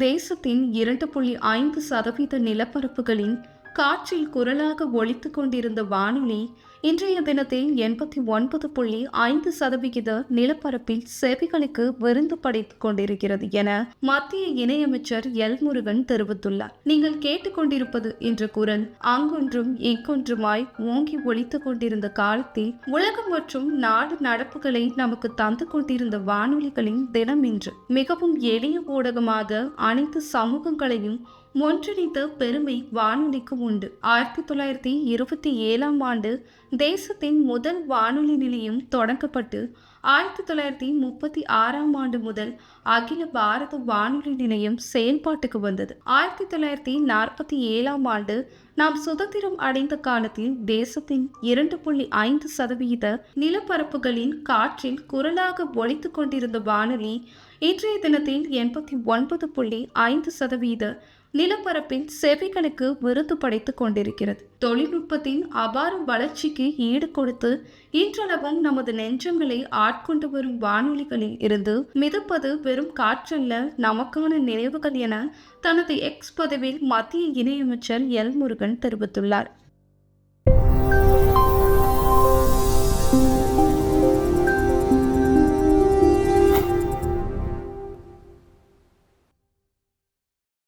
தேசத்தின் இரண்டு புள்ளி ஐந்து சதவீத நிலப்பரப்புகளின் காற்றில் குரலாக ஒழித்து கொண்டிருந்த வானொலி இன்றைய தினத்தில் எண்பத்தி ஒன்பது புள்ளி ஐந்து சதவிகித நிலப்பரப்பில் செவிகளுக்கு விருந்து படைத்துக் கொண்டிருக்கிறது என மத்திய இணையமைச்சர் எல் முருகன் தெரிவித்துள்ளார். நீங்கள் கேட்டுக்கொண்டிருப்பது என்ற குரல். அங்கொன்றும் இங்கொன்றுமாய் ஓங்கி ஒழித்துக் கொண்டிருந்த காலத்தில் உலகம் மற்றும் நாடு நடப்புகளை நமக்கு தந்து கொண்டிருந்த வானொலிகளின் தினம் இன்று. மிகவும் எளிய ஊடகமாக அனைத்து சமூகங்களையும் ஒன்றிணைத்த பெருமை வானொலிக்கு உண்டு. ஆயிரத்தி தொள்ளாயிரத்தி இருபத்தி ஏழாம் ஆண்டு தேசத்தின் முதல் வானொலி நிலையம் தொடங்கப்பட்டு ஆயிரத்தி தொள்ளாயிரத்தி முப்பத்தி ஆறாம் ஆண்டு முதல் அகில பாரத வானொலி நிலையம் செயல்பாட்டுக்கு வந்தது. ஆயிரத்தி தொள்ளாயிரத்தி நாற்பத்தி ஏழாம் ஆண்டு நாம் சுதந்திரம் அடைந்த காலத்தில் தேசத்தின் இரண்டு புள்ளி ஐந்து சதவீத நிலப்பரப்புகளின் காற்றில் குரலாக ஒலித்துக் கொண்டிருந்த வானொலி இன்றைய தினத்தில் எண்பத்தி ஒன்பது புள்ளி ஐந்து சதவீத நிலப்பரப்பின் செவிகளுக்கு விருது படைத்துக் கொண்டிருக்கிறது. தொழில்நுட்பத்தின் அபார வளர்ச்சிக்கு ஈடு கொடுத்து இன்றளவும் நமது நெஞ்சங்களை ஆட்கொண்டு வரும் வானொலிகளில் இருந்து மிதப்பது வெறும் காற்றல்ல நமக்கான நினைவுகள் என தனது எக்ஸ் பதவியில் மத்திய இணையமைச்சர் எல் முருகன் தெரிவித்துள்ளார்.